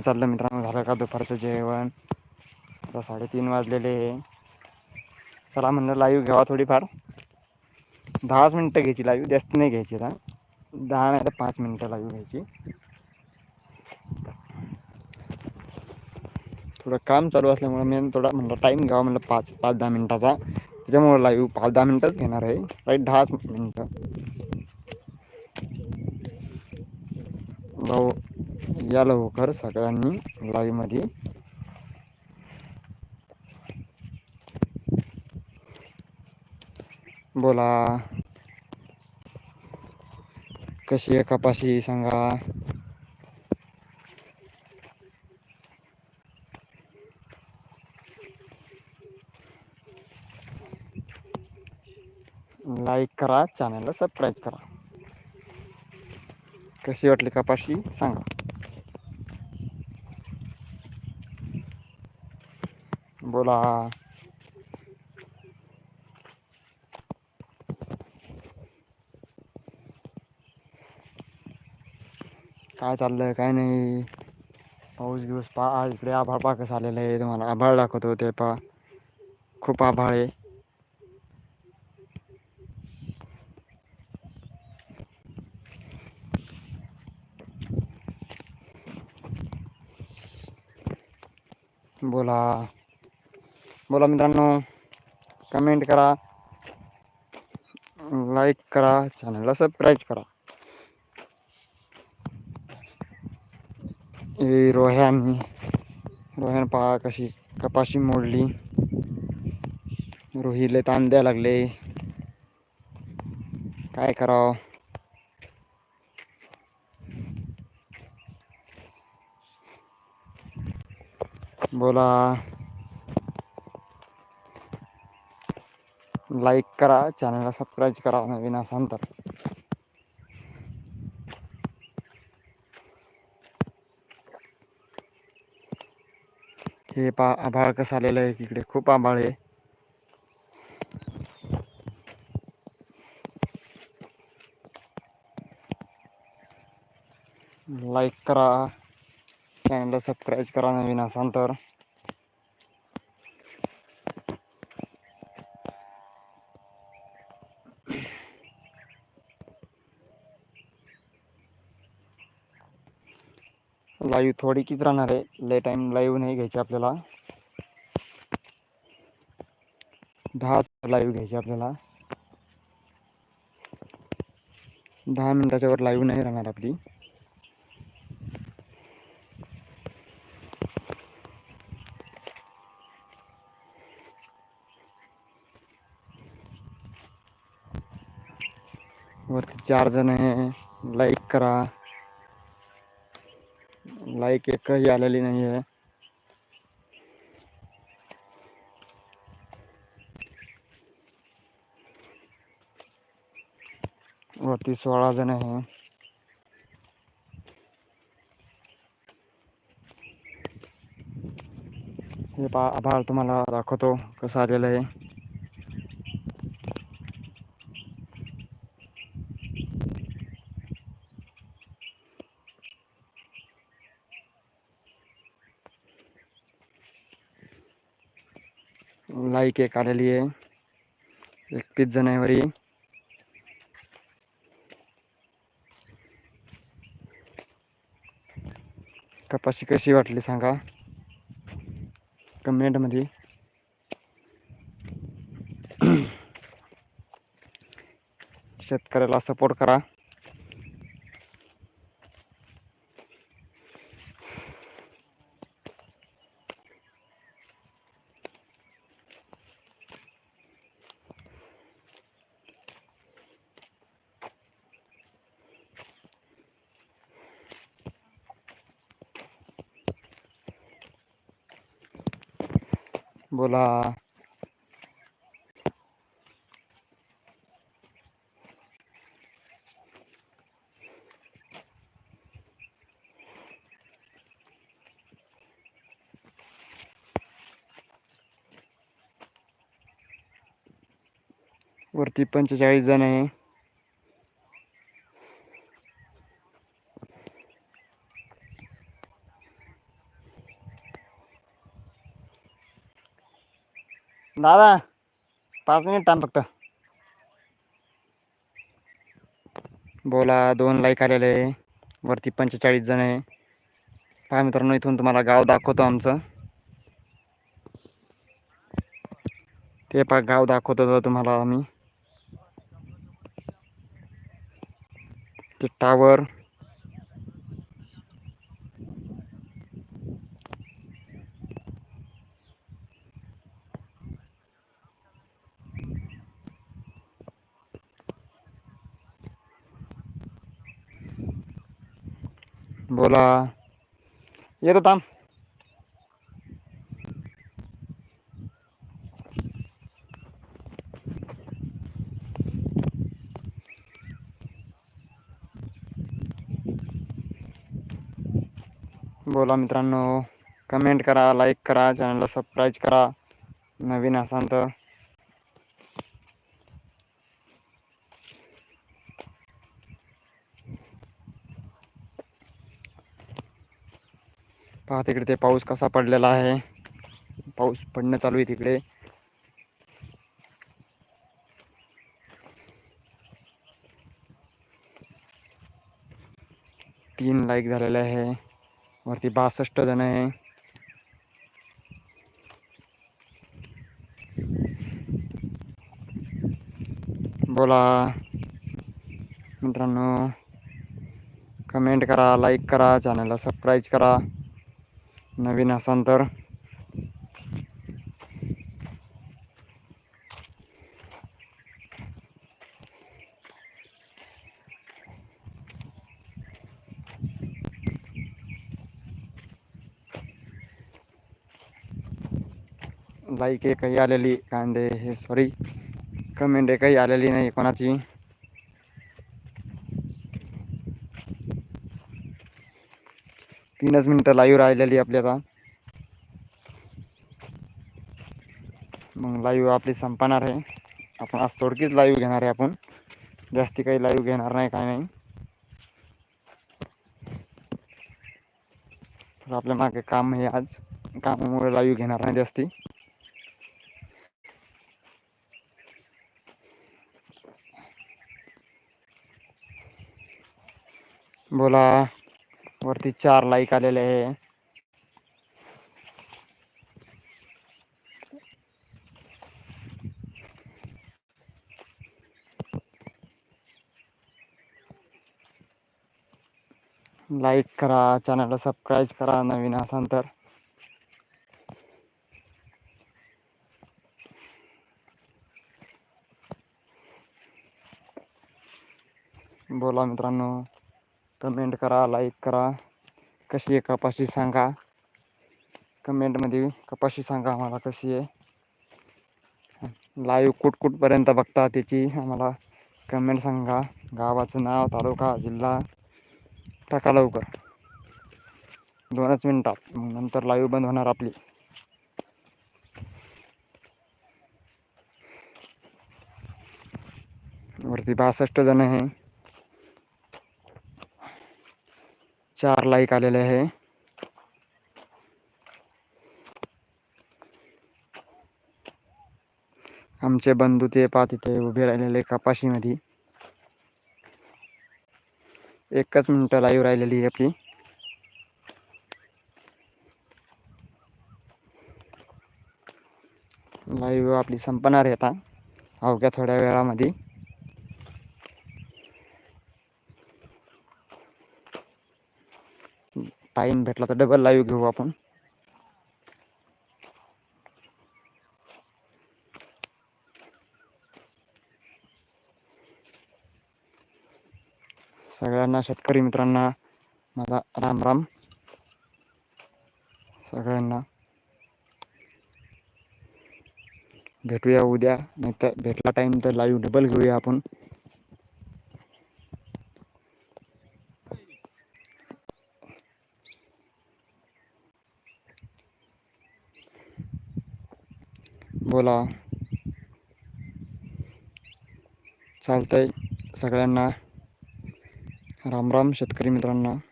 काय चाललं मित्रांनो? झालं का दुपारचं जेवण? आता साडेतीन वाजलेले आहे. चला म्हणलं लाईव्ह घ्यावा थोडीफार. दहाच मिनटं घ्यायची लाईव्ह जास्त नाही घ्यायची आता. दहा नाही तर पाच मिनटं लाईव्ह घ्यायची. थोडं काम चालू असल्यामुळे मी थोडा म्हणलं टाईम घ्यावा म्हणलं पाच पाच दहा मिनटाचा. त्याच्यामुळं लाईव्ह पाच दहा मिनटंच घेणार आहे. राईट दहाच मिनटं. भाऊ या लवकर हो सगळ्यांनी लाईव्हमध्ये बोला. कशी आहे कपाशी सांगा. लाईक करा चॅनलला सबस्क्राईब करा. कशी वाटली कपाशी सांगा. बोला काय चाललंय काय नाही. पाऊस गिऊस पा इकडे आभाळ पा आलेलं आहे तुम्हाला आभाळ दाखवतो ते पहा खूप आभाळ आहे. बोला. बोला मित्रांनो कमेंट करा लाईक करा चॅनलला सबस्क्राईब करा. हे रोह्यान रोह्यान पहा कशी कपाशी मोडली. रोहीले ताण द्यायला लागले. काय करावं? बोला. लाईक करा चॅनलला सबस्क्राईब करा नवीन असाल तर. हे पा आभाळ कसं आलेलं आहे इकडे? खूप आभाळ आहे. लाईक करा चॅनलला सबस्क्राईब करा नवीन असाल तर. लाईव्ह थोडी राहणार आहे? ले टाईम लाईव्ह नाही घ्यायची आपल्याला. दहा लाईव्ह घ्यायची वर लाईव्ह नाही राहणार वरती चार जण आहे. लाईक करा. लाईक एकही आलेली नाही आहे वरती सोळा जण आहे हे। पा आभाळ तुम्हाला दाखवतो कसं आलेलं आहे लाईक एक आलेली आहे. एकतीस जानेवारी. कपाशी कशी वाटली सांगा. कमेंटमध्ये शेतकऱ्याला सपोर्ट करा. बोला. वरती पंचेचाळीस जण आहे. दादा पाच मिनिट थांब फक्त. बोला दोन लाईक आलेले वरती पंचेचाळीस जण आहे. पहा मित्रांनो इथून तुम्हाला गाव दाखवतो आमचं. ते पा गाव दाखवतो तुम्हाला आम्ही. ते टावर बोला. येतो थांब. बोला मित्रांनो कमेंट करा लाईक करा चॅनलला सबस्क्राईब करा. नवीन असाल तर. पहा तिकडे ते पाऊस कसा पडलेला आहे. पाऊस पडणं चालू आहे तिकडे. तीन लाईक झालेले आहे. वरती बासष्ट जण आहे. बोला. मित्रांनो कमेंट करा लाईक करा चॅनलला सबस्क्राईब करा. नवीन असाल तर. लाईक एकही आलेली कांदे हे सॉरी कमेंट एकही आलेली नाही कोणाची. तीनच मिनटं लाईव्ह राहिलेली आपली आता. मग लाईव्ह आपली संपणार आहे. आपण आज थोडकीच लाईव्ह घेणार आहे आपण. जास्ती काही लाईव्ह घेणार नाही काय नाही. तर आपल्या मागे काम आहे आज. कामामुळे लाईव्ह घेणार नाही जास्ती. बोला. वरती चार लाईक आलेले आहे. लाईक करा, चॅनलला सबस्क्राईब करा, नवीन असाल तर. बोला मित्रांनो. कमेंट करा लाईक करा. कशी आहे कपाशी सांगा. कमेंटमध्ये कपाशी सांगा आम्हाला कशी आहे. लाईव्ह कुठ कुठपर्यंत बघता त्याची आम्हाला कमेंट सांगा. गावाचं नाव तालुका जिल्हा. टाका लवकर. दोनच मिनटात. मग नंतर लाईव्ह बंद होणार आपली. वरती बासष्ट जण आहे. चार लाईक आलेले आहे. आमचे बंधू ते पा तिथे उभे राहिलेले कपाशीमध्ये. एकच मिनटं लाईव्ह राहिलेली आहे आपली. लाईव्ह आपली संपणार आहे आता. अवघ्या थोड्या वेळामध्ये. टाइम भेटला तर डबल लाईव्ह घेऊ आपण. सगळ्यांना शेतकरी मित्रांना माझा राम राम. सगळ्यांना भेटूया उद्या नाही तर भेटला टाईम तर लाईव्ह डबल घेऊया आपण. बोला. चालतंय सगळ्यांना. राम राम शेतकरी मित्रांना.